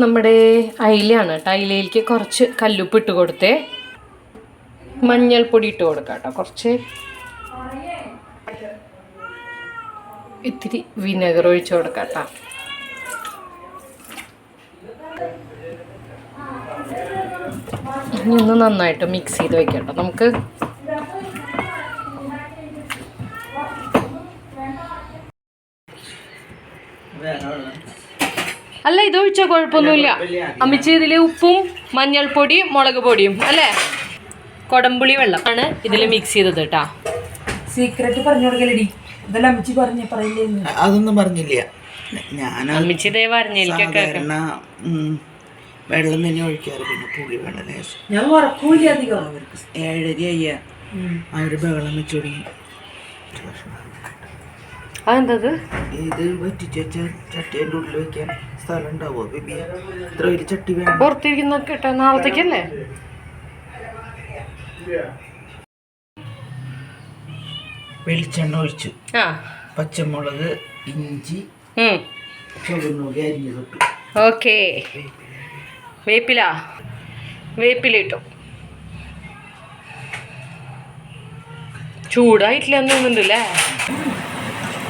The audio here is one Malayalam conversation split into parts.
നമ്മുടെ അയിലയാണ് കേട്ടോ. അയിലയിലേക്ക് കുറച്ച് കല്ലുപ്പ് ഇട്ട് കൊടുത്തേ. മഞ്ഞൾപ്പൊടി ഇട്ട് കൊടുക്കാം കേട്ടോ. കുറച്ച് ഇത്തിരി വിനെഗർ ഒഴിച്ച് കൊടുക്കാം കേട്ടോ. ഒന്ന് നന്നായിട്ട് മിക്സ് ചെയ്ത് വെക്കാം കേട്ടോ. നമുക്ക് അല്ല ഇത് ഒഴിച്ചാൽ കുഴപ്പമൊന്നുമില്ല. അമ്മിച്ച് ഇതിൽ ഉപ്പും മഞ്ഞൾപ്പൊടിയും മുളക് പൊടിയും അല്ലേ? കൊടംപുളി വെള്ളം ആണ് ഇതിൽ മിക്സ് ചെയ്തത് കേട്ടാ സീക്രട്ട് പറഞ്ഞു കൊടുക്കലടി. ഇതെല്ലാം അമ്മച്ചി പറഞ്ഞു പറയില്ലേ അതൊന്നും പറഞ്ഞില്ല. ഞാൻ അമ്മിച്ച് ഇതേ പറഞ്ഞിരിക്കൊക്കെ വെള്ളം തന്നെ ഒഴിക്കാറ്. പിന്നെ പുളി വെള്ളം ഞാൻ ഉറക്കൂല അധികം. ഏഴര അയ്യ അവർ ബഹളം വെച്ച് തുടങ്ങി അതെന്തത്? ഇത് വറ്റിച്ച് ചട്ടിന്റെ ഉള്ളിൽ വെക്കാൻ സ്ഥലം ഉണ്ടാവോ ബേബി? ഇത്ര ഒരു ചട്ടി വേണം. പുറത്തിരിക്കുന്ന കേട്ടോ നാളത്തേക്കല്ലേ? വെളിച്ചെണ്ണ ഒഴിച്ചു. ആ. പച്ചമുളക് ഇഞ്ചി ഓക്കെ ചുവന്നുള്ളി വേപ്പില. വേപ്പില ഇട്ടു. ചൂടായിട്ടില്ല എന്ന് തോന്നുന്നുണ്ടല്ലേ?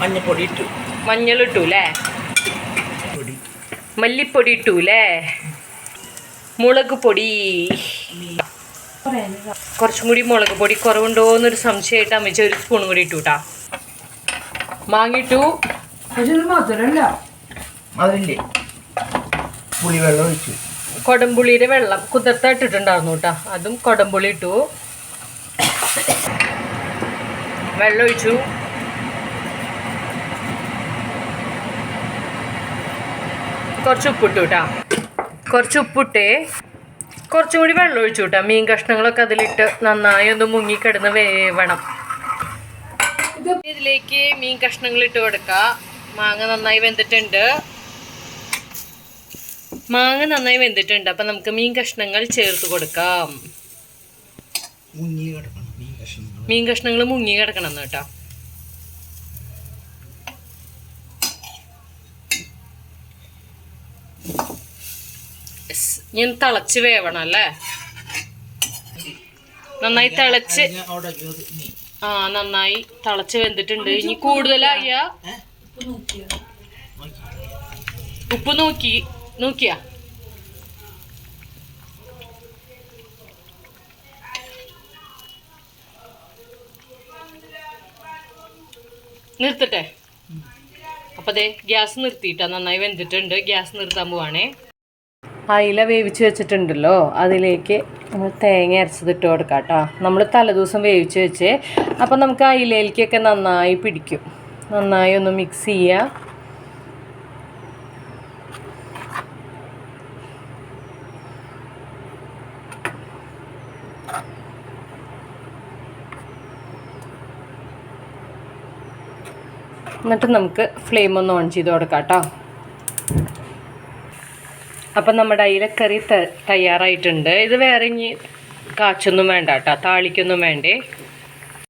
മഞ്ഞപ്പൊടി ഇട്ടു മഞ്ഞൾ ഇട്ടു അല്ലേ പൊടി. മല്ലിപ്പൊടി ഇട്ടു അല്ലേ മുളക് പൊടി കുറച്ചും കൂടി മുളക് പൊടി കുറവുണ്ടോ എന്നൊരു സംശയമായിട്ട് അമ്മച്ച ഒരു സ്പൂണും കൂടി ഇട്ടു കേട്ടാ മാങ്ങിട്ടു പക്ഷെ ഇത് പുളി വെള്ളം ഒഴിച്ചു. കൊടംപുളിയുടെ വെള്ളം കുതിർത്തായിട്ടിട്ടുണ്ടായിരുന്നു കേട്ടോ അതും കൊടംപുളി ഇട്ടു. വെള്ളം ഒഴിച്ചു കുറച്ച് ഉപ്പിട്ടു കേട്ടാ കുറച്ച് ഉപ്പിട്ടേ കുറച്ചും കൂടി വെള്ളം ഒഴിച്ചു കേട്ടോ മീൻ കഷ്ണങ്ങളൊക്കെ അതിലിട്ട് നന്നായി ഒന്ന് മുങ്ങിക്കിടന്ന് വേവണം. ഇതിലേക്ക് മീൻ കഷ്ണങ്ങൾ ഇട്ട് കൊടുക്കുക മാങ്ങ നന്നായി വെന്തിട്ടുണ്ട്. മാങ്ങ നന്നായി വെന്തിട്ടുണ്ട്. അപ്പം നമുക്ക് മീൻ കഷ്ണങ്ങൾ ചേർത്ത് കൊടുക്കാം. മീൻ കഷ്ണങ്ങൾ. മുങ്ങി കിടക്കണം കേട്ടോ ഞാൻ തിളച്ച് വേവണം അല്ലേ? നന്നായി തിളച്ച്. ആ നന്നായി തിളച്ച് വെന്തിട്ടുണ്ട്. ഇനി കൂടുതലായ? ഉപ്പ് നോക്കി. നോക്കിയാ? നിർത്തട്ടെ? അപ്പൊ അതെ ഗ്യാസ് നിർത്തിയിട്ടാ നന്നായി വെന്തിട്ടുണ്ട്. ഗ്യാസ് നിർത്താൻ പോവാണേ. അയില വേവിച്ച് വെച്ചിട്ടുണ്ടല്ലോ അതിലേക്ക് നമ്മൾ തേങ്ങ അരച്ചത് ഇട്ട് കൊടുക്കാം കേട്ടോ. നമ്മൾ തലേദിവസം വേവിച്ച് വെച്ച് അപ്പം നമുക്ക് അയിലയിലേക്കൊക്കെ നന്നായി പിടിക്കും. നന്നായി ഒന്ന് മിക്സ് ചെയ്യുക എന്നിട്ട് നമുക്ക് ഫ്ലെയിം ഒന്ന് ഓൺ ചെയ്ത് കൊടുക്കാം കേട്ടോ. അപ്പം നമ്മുടെ അയിലക്കറി തയ്യാറായിട്ടുണ്ട്. ഇത് വേറെ ഇനി കാച്ചൊന്നും വേണ്ട കേട്ടോ. താളിക്കൊന്നും വേണ്ടേ.